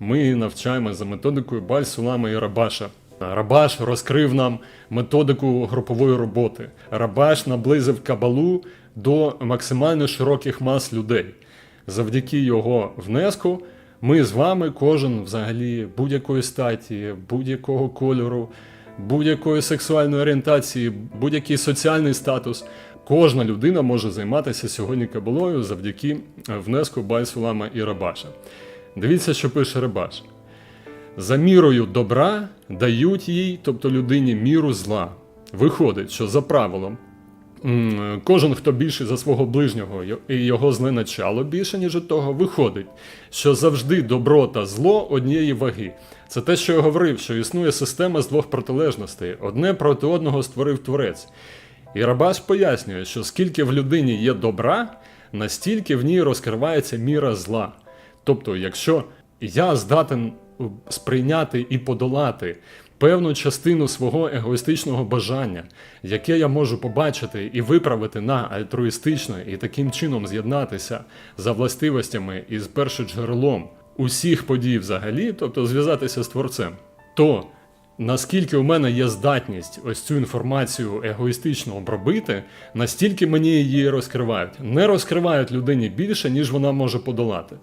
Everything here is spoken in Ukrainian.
ми навчаємо за методикою Баль-Сулама і Рабаша. Рабаш розкрив нам методику групової роботи. Рабаш наблизив кабалу до максимально широких мас людей. Завдяки його внеску ми з вами, кожен взагалі будь-якої статі, будь-якого кольору, будь-якої сексуальної орієнтації, будь-який соціальний статус. Кожна людина може займатися сьогодні кабалою завдяки внеску Байсулама і Рабаша. Дивіться, що пише Рабаш. За мірою добра дають їй, тобто людині, міру зла. Виходить, що за правилом, кожен, хто більший за свого ближнього і його зле начало більше, ніж від того, виходить, що завжди добро та зло однієї ваги. Це те, що я говорив, що існує система з двох протилежностей. Одне проти одного створив творець. І Рабаш пояснює, що скільки в людині є добра, настільки в ній розкривається міра зла. Тобто, якщо я здатен е, сприйняти і подолати певну частину свого егоїстичного бажання, яке я можу побачити і виправити на альтруїстичне, і таким чином з'єднатися за властивостями із першоджерелом усіх подій взагалі, тобто зв'язатися з творцем, то наскільки у мене є здатність ось цю інформацію егоїстично обробити, настільки мені її розкривають. Не розкривають людині більше, ніж вона може подолати.